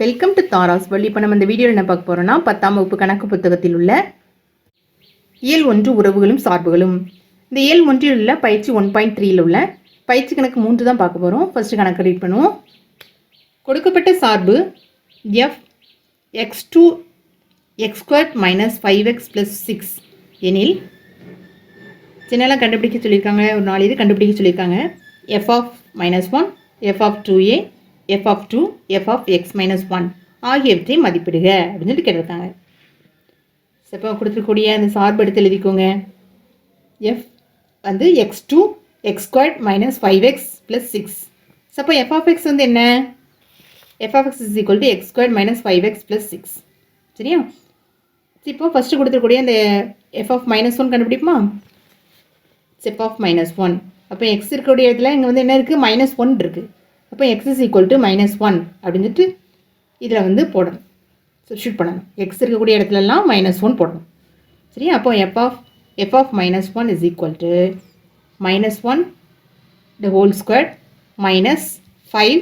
Welcome to Tara's வழி இப்போ நம்ம இந்த வீடியோவில் என்ன பார்க்க போகிறோம்னா பத்தாம் வகுப்பு கணக்கு புத்தகத்தில் உள்ள இயல் ஒன்று உறவுகளும் சார்புகளும். இந்த இயல் ஒன்றில் உள்ள பயிற்சி ஒன் பாயிண்ட் த்ரீயில் உள்ள பயிற்சி கணக்கு மூன்று தான் பார்க்க போகிறோம் ஃபஸ்ட்டு கணக்கு ரீட் பண்ணுவோம். கொடுக்கப்பட்ட சார்பு F X to X square minus five X plus six எனில் சின்னலாம் கண்டுபிடிக்க சொல்லியிருக்காங்க. ஒரு நாலு இது கண்டுபிடிக்க சொல்லியிருக்காங்க. F of minus one F of two A F of two F of X minus one ஆகியவற்றை மதிப்பிடுக அப்படின்னு சொல்லி கேட்டிருக்காங்க. இப்போ கொடுத்துருக்கூடிய அந்த சார்பு எடுத்து எழுதிக்கோங்க. எஃப் வந்து X to X squared minus five X plus six அப்போ எஃப் ஆஃப் எக்ஸ் வந்து என்ன? F of X is equal to X squared minus five X plus six சரியா? இப்போ ஃபஸ்ட்டு கொடுத்துருக்கூடிய அந்த எஃப் ஆஃப் மைனஸ் ஒன் கண்டுபிடிப்போமா? F of minus one அப்போ X இருக்கக்கூடிய இடத்துல இங்கே வந்து என்ன இருக்குது மைனஸ் ஒன் இருக்குது அப்போ X is equal to minus one அப்படின்ட்டு இதில் வந்து போடணும். ஷூட் பண்ணணும். எக்ஸ் இருக்கக்கூடிய இடத்துலலாம் மைனஸ் ஒன் போடணும். சரியா? அப்போ F of F of minus one is equal to minus one the whole square minus five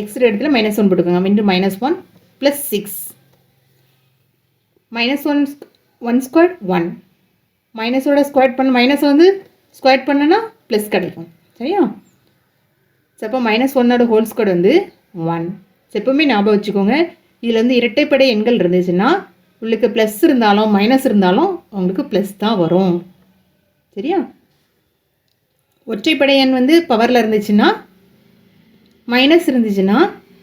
X இடத்துல மைனஸ் ஒன் போட்டுக்கோங்க. Into minus one plus six minus one one square one மைனஸோட square பண்ண minus வந்து square பண்ணனா plus கிடைக்கும். சரியா? So அப்போ minus ஒன்னோட whole square வந்து ஒன் ஸோ எப்பவுமே ஞாபகம் வச்சுக்கோங்க. இதில் வந்து இரட்டைப்படை எண்கள் இருந்துச்சுன்னா உங்களுக்கு ப்ளஸ் இருந்தாலும் மைனஸ் இருந்தாலும் உங்களுக்கு ப்ளஸ் தான் வரும். சரியா? ஒற்றைப்படை எண் வந்து பவரில் இருந்துச்சுன்னா மைனஸ் இருந்துச்சுன்னா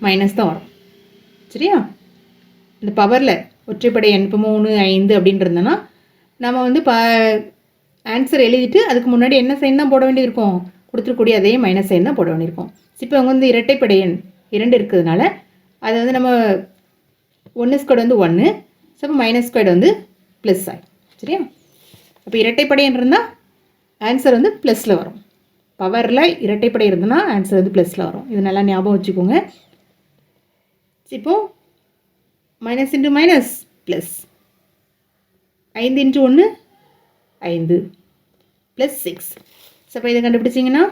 மைனஸ் தான் வரும். சரியா? இந்த பவரில் ஒற்றைப்படை எண் இப்போ மூணு ஐந்து அப்படின்றதுனா இருந்தோன்னா நம்ம வந்து ப ஆன்சர் எழுதிட்டு அதுக்கு முன்னாடி என்ன சைன் தான் போட வேண்டியிருக்கோம் கொடுத்துருக்கூடிய அதே மைனஸ் சைன் தான் போட வேண்டியிருக்கும். இப்போ அவங்க வந்து இரட்டைப்படை எண் இரண்டு இருக்கிறதுனால அதை வந்து நம்ம ஒன்று ஸ்கொயர்டு வந்து ஒன்று ஸோ அப்போ மைனஸ் ஸ்கொயர்டு வந்து ப்ளஸ் ஆகும் சரியா? அப்போ இரட்டைப்படை எண் இருந்தால் ஆன்சர் வந்து ப்ளஸில் வரும். பவரில் இரட்டைப்படை இருந்ததுன்னா ஆன்சர் வந்து ப்ளஸில் வரும். இது நல்லா ஞாபகம் வச்சுக்கோங்க. இப்போ மைனஸ் இன்ட்டு மைனஸ் ப்ளஸ் ஐந்து இன்ட்டு ஒன்று ஐந்து ப்ளஸ் சிக்ஸ் ஸோ இப்போ இதை கண்டுபிடிச்சிங்கன்னா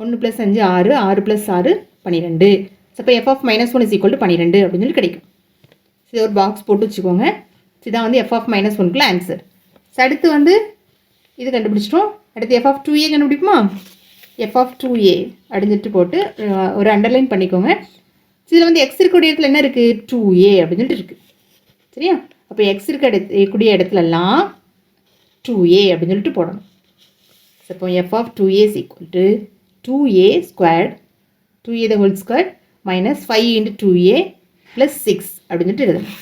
ஒன்று ப்ளஸ் அஞ்சு ஆறு ஆறு ப்ளஸ் ஆறு பன்னிரெண்டு ஸோ இப்போ F of minus one is equal to பன்னிரெண்டு அப்படின்னு சொல்லி கிடைக்கும். சரி இது ஒரு பாக்ஸ் போட்டு வச்சுக்கோங்க. இதுதான் வந்து எஃப் ஆஃப் மைனஸ் ஒன்க்குள்ள ஆன்சர் ஸோ அடுத்து வந்து இது கண்டுபிடிச்சிட்டோம். அடுத்து எஃப் ஆஃப் டூ ஏ கண்டுபிடிக்குமா எஃப் ஆஃப் டூ ஏ அப்படின்னு போட்டு ஒரு அண்டர்லைன் பண்ணிக்கோங்க. இதில் வந்து எக்ஸ் இருக்கக்கூடிய இடத்துல என்ன இருக்குது டூ ஏ அப்படின்னு சொல்லிட்டு இருக்குது சரியா? அப்போ எக்ஸ் இருக்க இடத்து இருக்கக்கூடிய இடத்துலலாம் டூ ஏ அப்படின்னு சொல்லிட்டு போடணும். இப்போ F of two A is equal to two A square two A the whole square minus five into two A plus six அப்படின்னு சொல்லிட்டு எழுதணும்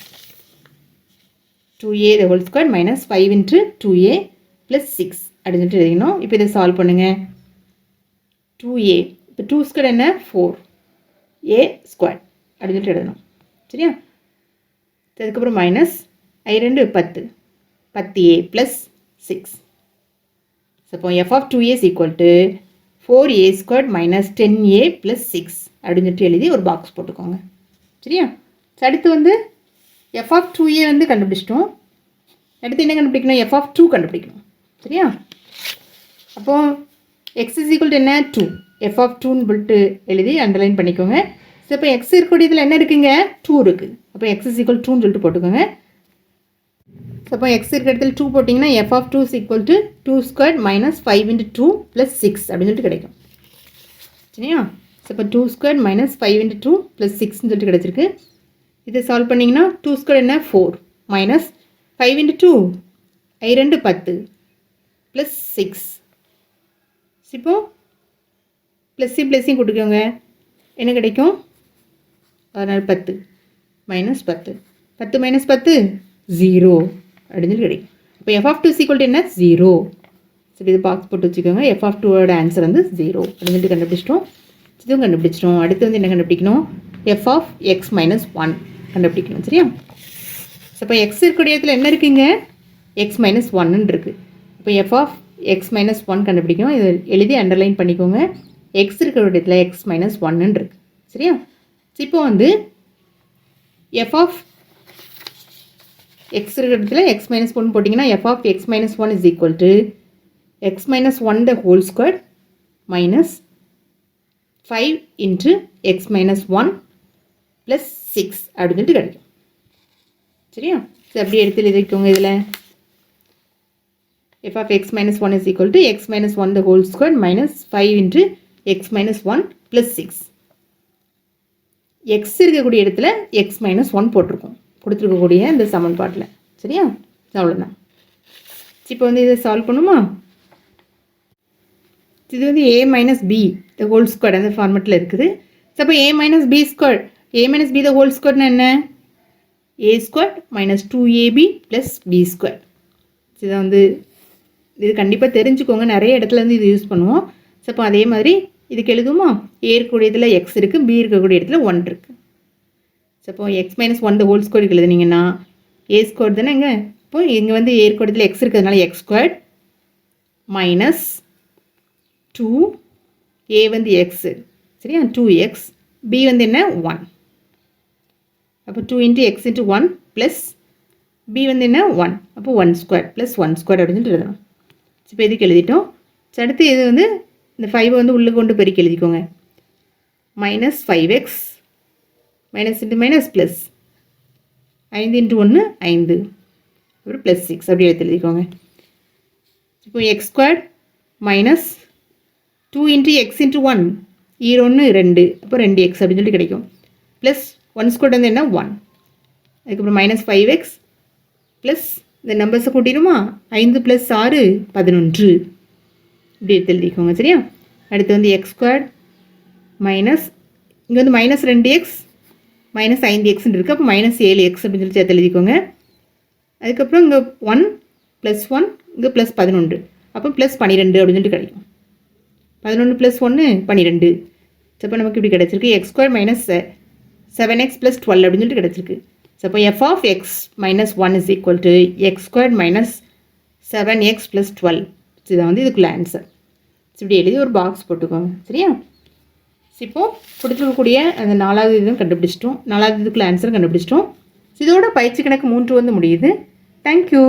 two A the whole square minus five into two A plus six அப்படின்னு சொல்லிட்டு எழுதிக்கணும். இப்போ இதை solve பண்ணுங்கள் two A இப்போ டூ ஸ்கொயர் என்ன? ஃபோர் ஏ ஸ்கொயர் அப்படின்னு சொல்லிட்டு எழுதணும். சரியா? அதுக்கப்புறம் மைனஸ் ஐ ரெண்டு பத்து பத்து ஏ ப்ளஸ் சிக்ஸ் இப்போ F of two A is equal to four A square minus ten A plus six அப்படின்னு சொல்லிட்டு எழுதி ஒரு பாக்ஸ் போட்டுக்கோங்க. சரியா? அடுத்து வந்து எஃப் ஆஃப் டூ ஏ வந்து கண்டுபிடிச்சிட்டோம். அடுத்து என்ன கண்டுபிடிக்கணும்? எஃப் ஆஃப் டூ கண்டுபிடிக்கணும். சரியா? அப்போ எக்ஸ் இஸ் ஈக்குவல் டு என்ன? டூ எஃப் ஆஃப் டூன்னு சொல்லிட்டு எழுதி அண்டர்லைன் பண்ணிக்கோங்க. ஸோ இப்போ எக்ஸ் இருக்கக்கூடியதில் என்ன இருக்குங்க? டூ இருக்குது அப்போ எக்ஸ் இஸ் ஈக்குவல் டூன்னு சொல்லிட்டு போட்டுக்கோங்க. அப்போ எக்ஸ் இருக்கிற இடத்துல டூ போட்டிங்கன்னா F of two is equal to two square minus five into two plus six அப்படின்னு சொல்லிட்டு கிடைக்கும். சரியா? ஸோ இப்போ two square minus five into two plus சிக்ஸ்னு சொல்லிட்டு கிடச்சிருக்கு. இதை சால்வ் பண்ணிங்கன்னா டூ ஸ்கொயர் என்ன? Four minus five into two ஐ ரெண்டு பத்து ப்ளஸ் சிக்ஸ் இப்போ ப்ளஸ்ஸையும் ப்ளஸ்ஸையும் கொடுக்கோங்க. என்ன கிடைக்கும்? பதினாறு பத்து மைனஸ் பத்து. பத்து மைனஸ் பத்து ஜீரோ அப்படின்னு சொல்லி கிடைக்கும் இப்போ F of two is equal என்ன? ஜீரோ சரி இது பாக்ஸ் போட்டு வச்சுக்கோங்க. எஃப் ஆஃப் டூவோட ஆன்சர் வந்து ஜீரோ அப்படின்னு சொல்லிட்டு கண்டுபிடிச்சிட்டோம். இதுவும் கண்டுபிடிச்சிட்டோம். அடுத்து வந்து என்ன கண்டுபிடிக்கணும்? F of X minus one கண்டுபிடிக்கணும். சரியா? ஸோ இப்போ எக்ஸ் இருக்கக்கூடிய இடத்துல என்ன இருக்குங்க? எக்ஸ் மைனஸ் ஒன்னு இருக்குது இப்போ F of X minus one கண்டுபிடிக்கணும். இதை எழுதி அண்டர்லைன் பண்ணிக்கோங்க. எக்ஸ் இருக்கிற இடத்துல எக்ஸ் மைனஸ் ஒன்னு இருக்குது சரியா? இப்போ வந்து எஃப் ஆஃப் எக்ஸ் இருக்கிற இடத்துல எக்ஸ் மைனஸ் ஒன் போட்டிங்கன்னா F of X minus one is equal to X minus one the whole square minus five into X minus one plus six அப்படின்னு சொல்லிட்டு கிடைக்கும். சரியா? சரி அப்படியே எடுத்து எழுதிக்கோங்க இதில்? F of X minus one is equal to X minus one the whole square minus five into X minus one plus six X இருக்கக்கூடிய இடத்துல எக்ஸ் மைனஸ் ஒன் போட்டிருக்கோம். கொடுத்துருக்கக்கூடிய இந்த சமன்பாட்டில். சரியா? அவ்வளோதான் இப்போ வந்து இதை சால்வ் பண்ணுமா? இது வந்து A minus B the whole square அந்த ஃபார்மெட்டில் இருக்குது. அப்போ A minus B square A minus B the whole ஸ்கொயர்னு என்ன? A square minus two AB plus B square இதை வந்து இது கண்டிப்பாக தெரிஞ்சுக்கோங்க. நிறைய இடத்துல வந்து இது யூஸ் பண்ணுவோம். ஸோ அப்போ அதே மாதிரி இதுக்கு எழுதுமா ஏ இருக்கக்கூடிய இடத்துல எக்ஸ் இருக்குது பி இருக்கக்கூடிய இடத்துல ஒன் இருக்குது அப்போ x minus one the whole square எழுதுனீங்கன்னா A square தானே இங்கே? இப்போ இங்கே வந்து ஏ இருக்கக்கூடிய எக்ஸ் இருக்கிறதுனால X squared minus two A வந்து எக்ஸு சரியா? டூ எக்ஸ் பி வந்து என்ன? ஒன் அப்போ two into X into one plus B வந்து என்ன? ஒன் அப்போ one square plus one square அப்படின்னு சொல்லிட்டு எழுதணும் இப்போ எதுக்கு எழுதிட்டோம்? சரி, அடுத்து இது வந்து? இந்த ஃபைவை வந்து உள்ளே கொண்டு பெருக்கி எழுதிக்கோங்க. Minus five X minus into minus plus ஐந்து இன்ட்டு ஒன்று ஐந்து. அப்புறம் ப்ளஸ் சிக்ஸ் அப்படி எடுத்து எழுதிக்கோங்க. இப்போ X squared minus two into X into one ஈர் ஒன்று ரெண்டு அப்போ ரெண்டு எக்ஸ் அப்படின்னு சொல்லிட்டு கிடைக்கும். ப்ளஸ் ஒன் ஸ்கொயர் வந்து என்ன? ஒன் அதுக்கப்புறம் மைனஸ் ஃபைவ் எக்ஸ் ப்ளஸ் இந்த நம்பர்ஸை கூட்டிடுமா? ஐந்து ப்ளஸ் ஆறு பதினொன்று. இப்படி எடுத்து எழுதிக்கோங்க சரியா? அடுத்து வந்து எக்ஸ் ஸ்கொயர்ட் மைனஸ் இங்கே வந்து மைனஸ் ரெண்டு எக்ஸ் மைனஸ் ஐந்து எக்ஸ்ன்னு இருக்குது அப்போ மைனஸ் ஏழு எக்ஸ் அப்படின்னு சொல்லி சேர்த்து எழுதிக்கோங்க. அதுக்கப்புறம் இங்கே ஒன் ப்ளஸ் ஒன் இங்கே ப்ளஸ் பதினொன்று. அப்போ ப்ளஸ் பன்னிரெண்டு அப்படின்னு சொல்லிட்டு கிடைக்கும். பதினொன்று ப்ளஸ் ஒன்று பன்னிரெண்டு ஸோ அப்போ நமக்கு இப்படி கிடச்சிருக்கு. X square minus seven X plus twelve அப்படின்னு சொல்லிட்டு கிடச்சிருக்கு. ஸோ அப்போ F of X minus one is equal to X square minus seven X plus twelve இதுதான் வந்து இதுக்குள்ள ஆன்சர் இப்படி எழுதி ஒரு பாக்ஸ் போட்டுக்கோங்க. சரியா? இப்போது கொடுத்துருக்கக்கூடிய அந்த நாலாவது இதுவும் கண்டுபிடிச்சிட்டோம். நாலாவது இதுக்குள்ள ஆன்சரும் கண்டுபிடிச்சிட்டோம். இதோட பயிற்சி கணக்கு மூன்று வந்து முடியுது. தேங்க்யூ